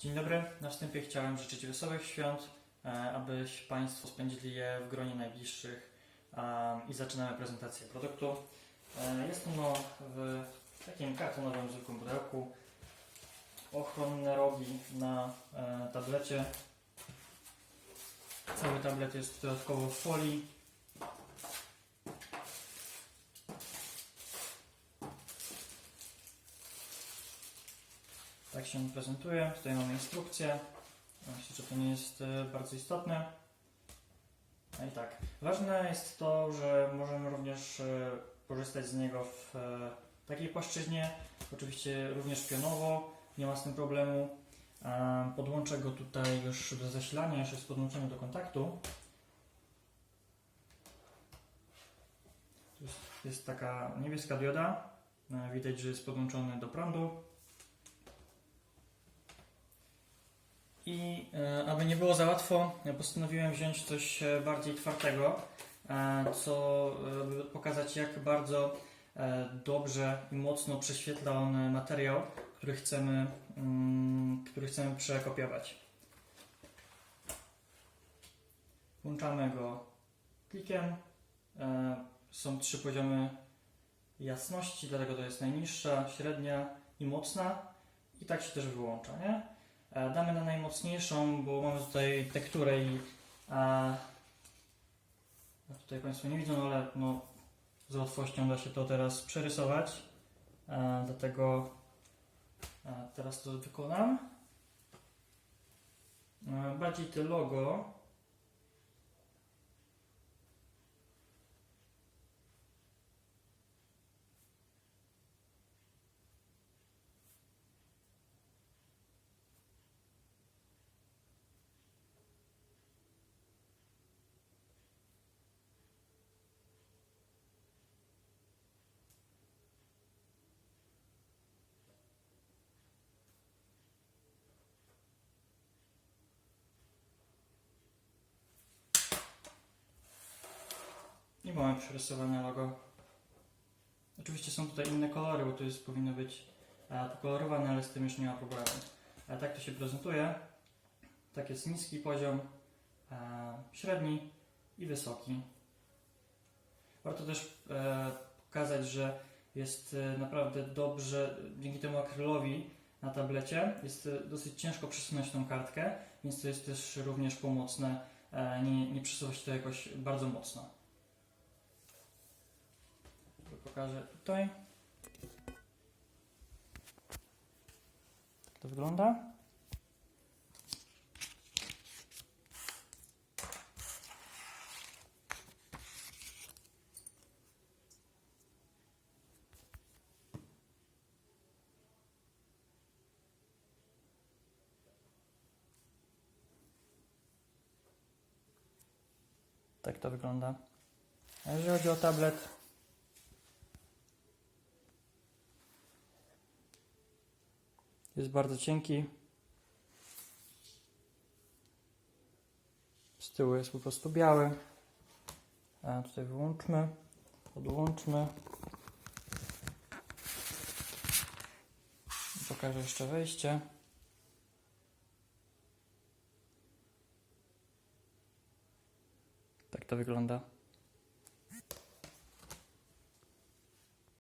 Dzień dobry. Na wstępie chciałem życzyć wesołych świąt, e, abyś Państwo spędzili je w gronie najbliższych i zaczynamy prezentację produktu. E, Jest ono w takim kartonowym zwykłym pudełku. Ochronne rogi na e, tablecie. Cały tablet jest dodatkowo w folii. Tak się prezentuje. Tutaj mamy instrukcję. Myślę, że to nie jest e, bardzo istotne. No i tak. Ważne jest to, że możemy również e, korzystać z niego w e, takiej płaszczyźnie. Oczywiście również pionowo. Nie ma z tym problemu. Podłączę go tutaj już do zasilania, jeszcze jest podłączony do kontaktu. Tu jest, taka niebieska dioda. Widać, że jest podłączony do prądu. I e, aby nie było za łatwo, postanowiłem wziąć coś e, bardziej twardego, e, co by pokazać jak bardzo dobrze i mocno prześwietla on materiał, który chcemy, mm, który chcemy przekopiować. Włączamy go klikiem. Są trzy poziomy jasności, dlatego to jest najniższa, średnia i mocna. I tak się też wyłącza, nie? E, Damy na najmocniejszą, bo mamy tutaj tekturę i e, no tutaj Państwo nie widzą, ale no, z łatwością da się to teraz przerysować. E, dlatego e, teraz to wykonam. E, bardziej te logo. I mamy przerysowane logo. Oczywiście są tutaj inne kolory, bo to jest, powinno być e, pokolorowane, ale z tym już nie ma problemu. E, tak to się prezentuje. Tak jest niski poziom, e, średni i wysoki. Warto też e, pokazać, że jest e, naprawdę dobrze, dzięki temu akrylowi na tablecie jest e, dosyć ciężko przesunąć tą kartkę, więc to jest też również pomocne, e, nie, nie przesuwa się to jakoś bardzo mocno. Pokażę tutaj. Tak to wygląda. Tak to wygląda. A jeżeli chodzi o tablet, Jest bardzo cienki. Z tyłu jest po prostu biały. A tutaj wyłączmy, podłączmy. Pokażę jeszcze wejście. Tak to wygląda.